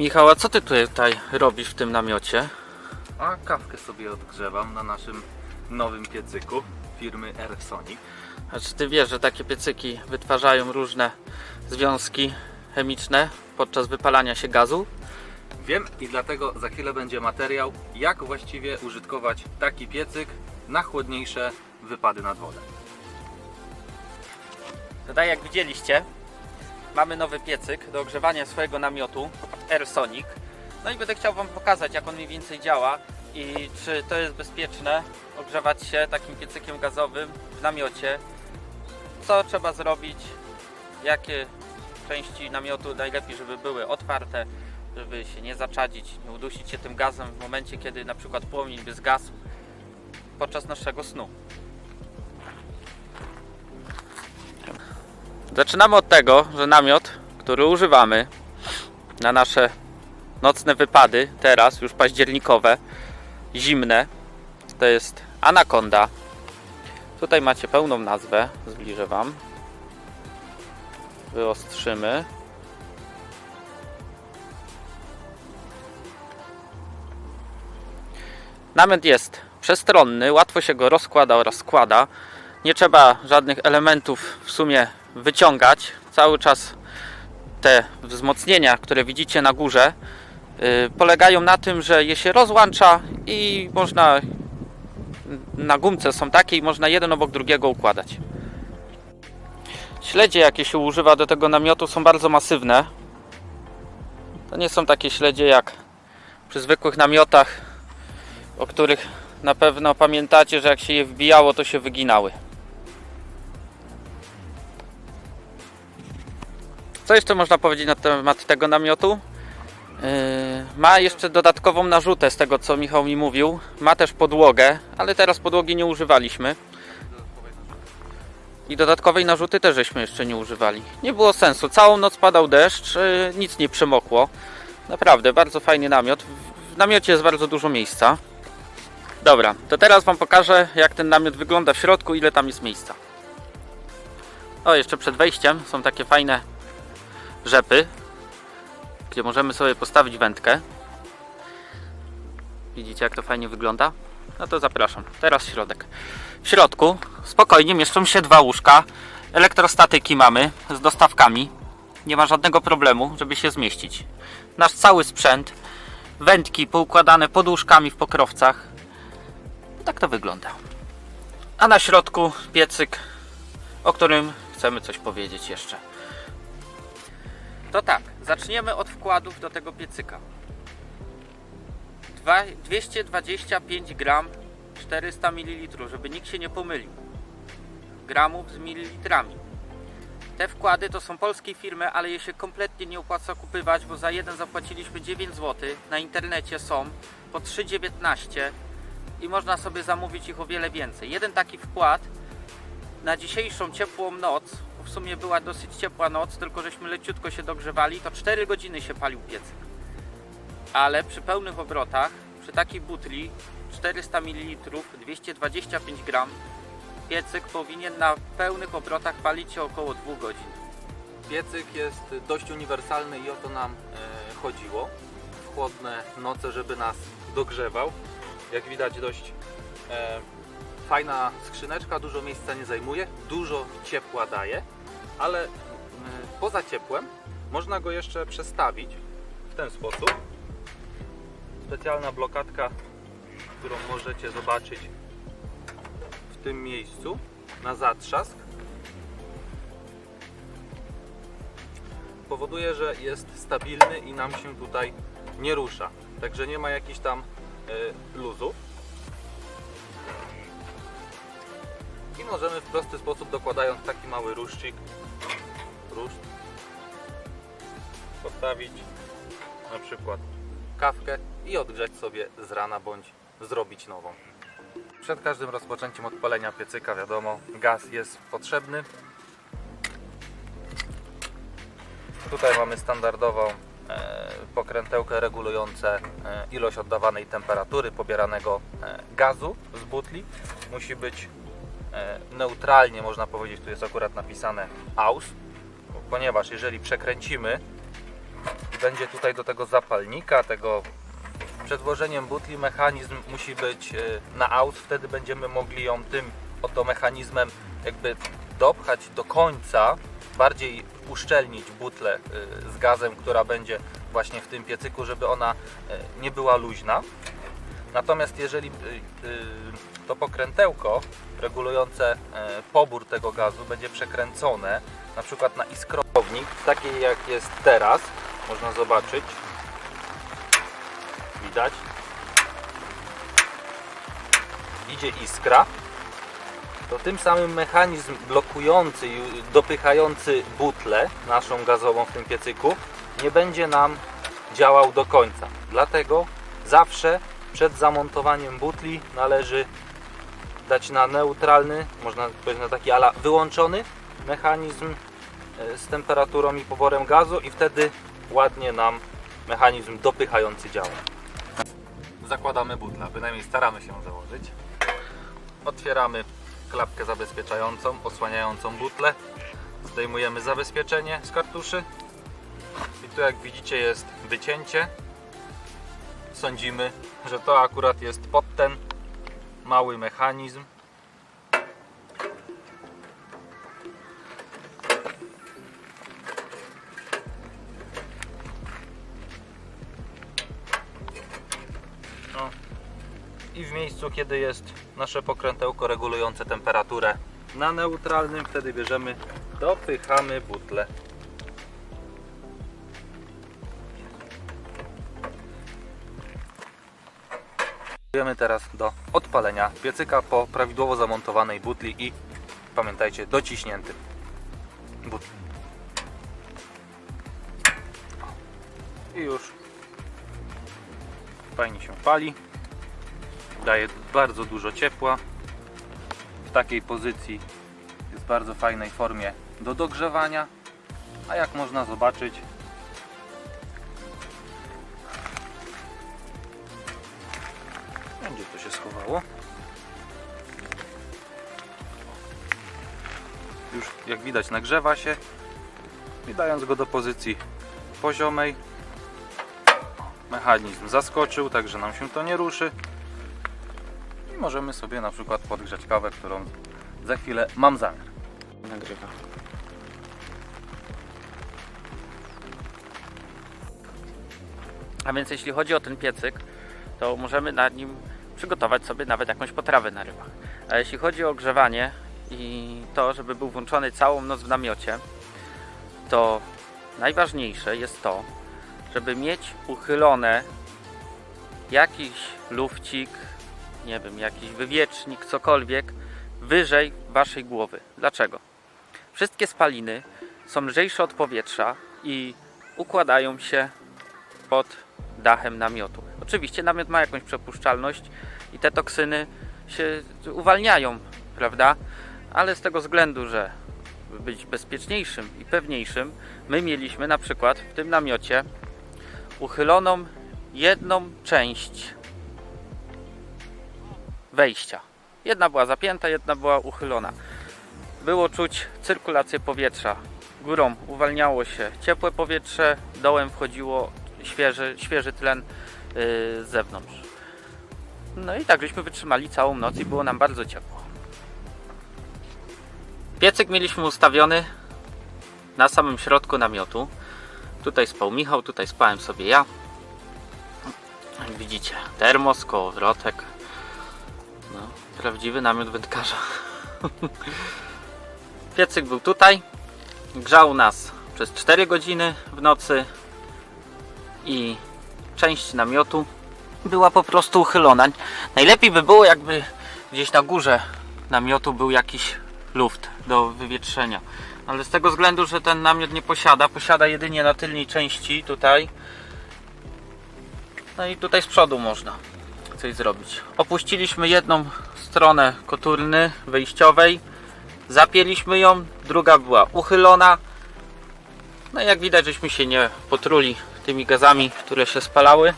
Michał, a co ty tutaj robisz w tym namiocie? A kawkę sobie odgrzewam na naszym nowym piecyku firmy Airsonic. A czy ty wiesz, że takie piecyki wytwarzają różne związki chemiczne podczas wypalania się gazu? Wiem i dlatego za chwilę będzie materiał, jak właściwie użytkować taki piecyk na chłodniejsze wypady nad wodę. Tutaj jak widzieliście, mamy nowy piecyk do ogrzewania swojego namiotu Airsonic. No i będę chciał Wam pokazać, jak on mniej więcej działa i czy to jest bezpieczne ogrzewać się takim piecykiem gazowym w namiocie. Co trzeba zrobić, jakie części namiotu najlepiej, żeby były otwarte, żeby się nie zaczadzić, nie udusić się tym gazem w momencie, kiedy na przykład płomień by zgasł podczas naszego snu. Zaczynamy od tego, że namiot, który używamy na nasze nocne wypady, teraz już październikowe, zimne, to jest Anaconda. Tutaj macie pełną nazwę, zbliżę Wam. Wyostrzymy. Namiot jest przestronny, łatwo się go rozkłada oraz składa. Nie trzeba żadnych elementów w sumie wyciągać. Cały czas te wzmocnienia, które widzicie na górze, yy, polegają na tym, że je się rozłącza i można na gumce są takie i można jeden obok drugiego układać. Śledzie, jakie się używa do tego namiotu, są bardzo masywne. To nie są takie śledzie jak przy zwykłych namiotach, o których na pewno pamiętacie, że jak się je wbijało, to się wyginały. Co jeszcze można powiedzieć na temat tego namiotu? Yy, ma jeszcze dodatkową narzutę z tego co Michał mi mówił. Ma też podłogę, ale teraz podłogi nie używaliśmy. I dodatkowej narzuty też żeśmy jeszcze nie używali. Nie było sensu. Całą noc padał deszcz, yy, nic nie przemokło. Naprawdę, bardzo fajny namiot. W- namiocie jest bardzo dużo miejsca. Dobra, to teraz Wam pokażę jak ten namiot wygląda w środku, ile tam jest miejsca. O, jeszcze przed wejściem są takie fajne rzepy, gdzie możemy sobie postawić wędkę. Widzicie jak to fajnie wygląda? No to zapraszam. Teraz środek. W środku spokojnie mieszczą się dwa łóżka. Elektrostatyki mamy z dostawkami. Nie ma żadnego problemu, żeby się zmieścić. Nasz cały sprzęt, wędki poukładane pod łóżkami w pokrowcach. Tak to wygląda. A na środku piecyk, o którym chcemy coś powiedzieć jeszcze. To tak, zaczniemy od wkładów do tego piecyka. Dwa- 225 gram 400 ml, żeby nikt się nie pomylił. Gramów z mililitrami. Te wkłady to są polskiej firmy, ale je się kompletnie nie opłaca kupywać, bo za jeden zapłaciliśmy 9 zł. Na internecie są po 3,19 i można sobie zamówić ich o wiele więcej. Jeden taki wkład na dzisiejszą ciepłą noc, w sumie była dosyć ciepła noc, tylko żeśmy leciutko się dogrzewali, to 4 godziny się palił piecyk. Ale przy pełnych obrotach, przy takiej butli 400 ml, 225 gram, piecyk powinien na pełnych obrotach palić się około 2 godzin. Piecyk jest dość uniwersalny i o to nam e, chodziło. W chłodne noce, żeby nas dogrzewał. Jak widać dość e, fajna skrzyneczka, dużo miejsca nie zajmuje, dużo ciepła daje, ale e, poza ciepłem można go jeszcze przestawić w ten sposób. Specjalna blokadka, którą możecie zobaczyć w tym miejscu na zatrzask powoduje, że jest stabilny i nam się tutaj nie rusza. Także nie ma jakichś tam y, luzów. I możemy w prosty sposób dokładając taki mały ruszcik ruszt postawić na przykład kawkę i odgrzać sobie z rana bądź zrobić nową. Przed każdym rozpoczęciem odpalenia piecyka wiadomo gaz jest potrzebny Tutaj mamy standardową e, pokrętełkę regulujące e, ilość oddawanej temperatury pobieranego e, gazu z butli. Musi być neutralnie, można powiedzieć, tu jest akurat napisane AUS, ponieważ jeżeli przekręcimy będzie tutaj do tego zapalnika, tego przed włożeniem butli mechanizm musi być e, na aus, wtedy będziemy mogli ją tym oto mechanizmem jakby dopchać do końca, bardziej uszczelnić butlę e, z gazem, która będzie właśnie w tym piecyku, żeby ona e, nie była luźna. Natomiast jeżeli y, y, to pokrętełko regulujące e, pobór tego gazu będzie przekręcone na przykład na iskrownik, takiej jak jest teraz, można zobaczyć, widać, idzie iskra, to tym samym mechanizm blokujący i dopychający butlę naszą gazową w tym piecyku nie będzie nam działał do końca. Dlatego zawsze przed zamontowaniem butli należy dać na neutralny, można powiedzieć na taki ala wyłączony mechanizm e, z temperaturą i poborem gazu i wtedy ładnie nam mechanizm dopychający działa. Zakładamy butlę, bynajmniej staramy się założyć. Otwieramy klapkę zabezpieczającą, osłaniającą butlę. Zdejmujemy zabezpieczenie z kartuszy. I tu jak widzicie jest wycięcie. Sądzimy, że to akurat jest pod ten mały mechanizm. No. I w miejscu, kiedy jest nasze pokrętełko regulujące temperaturę na neutralnym, wtedy bierzemy, dopychamy butlę. Przystępujemy teraz do odpalenia piecyka po prawidłowo zamontowanej butli i pamiętajcie, dociśniętym butli. I już fajnie się pali. Daje bardzo dużo ciepła. W takiej pozycji jest w bardzo fajnej formie do dogrzewania. A jak można zobaczyć, Już jak widać nagrzewa się i dając go do pozycji poziomej mechanizm zaskoczył, także nam się to nie ruszy i możemy sobie na przykład podgrzać kawę, którą za chwilę mam zamiar. Nagrywa. A więc jeśli chodzi o ten piecyk, to możemy na nim przygotować sobie nawet jakąś potrawę na rybach. A jeśli chodzi o ogrzewanie i to, żeby był włączony całą noc w namiocie, to najważniejsze jest to, żeby mieć uchylone jakiś lufcik, nie wiem, jakiś wywiecznik, cokolwiek wyżej waszej głowy. Dlaczego? Wszystkie spaliny są lżejsze od powietrza i układają się pod dachem namiotu. Oczywiście namiot ma jakąś przepuszczalność i te toksyny się uwalniają, prawda? Ale z tego względu, że by być bezpieczniejszym i pewniejszym, my mieliśmy na przykład w tym namiocie uchyloną jedną część wejścia. Jedna była zapięta, jedna była uchylona. Było czuć cyrkulację powietrza. Górą uwalniało się ciepłe powietrze, dołem wchodziło świeży, świeży tlen yy, z zewnątrz. No i tak żeśmy wytrzymali całą noc i było nam bardzo ciepło. Piecyk mieliśmy ustawiony na samym środku namiotu. Tutaj spał Michał, tutaj spałem sobie ja. Jak widzicie, termos, kołowrotek. No, prawdziwy namiot wędkarza. Piecyk był tutaj. Grzał nas przez 4 godziny w nocy i część namiotu była po prostu uchylona. Najlepiej by było, jakby gdzieś na górze namiotu był jakiś luft do wywietrzenia. Ale z tego względu, że ten namiot nie posiada, posiada jedynie na tylnej części tutaj. No i tutaj z przodu można coś zrobić. Opuściliśmy jedną stronę kotulny wyjściowej, zapięliśmy ją, druga była uchylona. No i jak widać, żeśmy się nie potruli tymi gazami, które się spalały.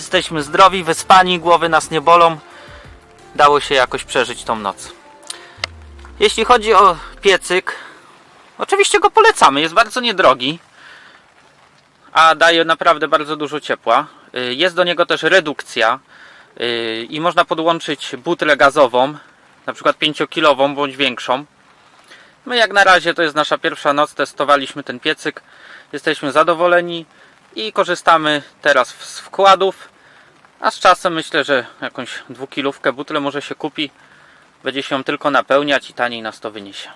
Jesteśmy zdrowi, wyspani, głowy nas nie bolą. Dało się jakoś przeżyć tą noc. Jeśli chodzi o piecyk, oczywiście go polecamy, jest bardzo niedrogi. a daje naprawdę bardzo dużo ciepła. Y, Jest do niego też redukcja y, i można podłączyć butlę gazową, na przykład 5-kilową bądź większą. My jak na razie to jest nasza pierwsza noc, testowaliśmy ten piecyk, jesteśmy zadowoleni i korzystamy teraz z wkładów, a z czasem myślę, że jakąś dwukilówkę butlę może się kupi, będzie się ją tylko napełniać i taniej nas to wyniesie.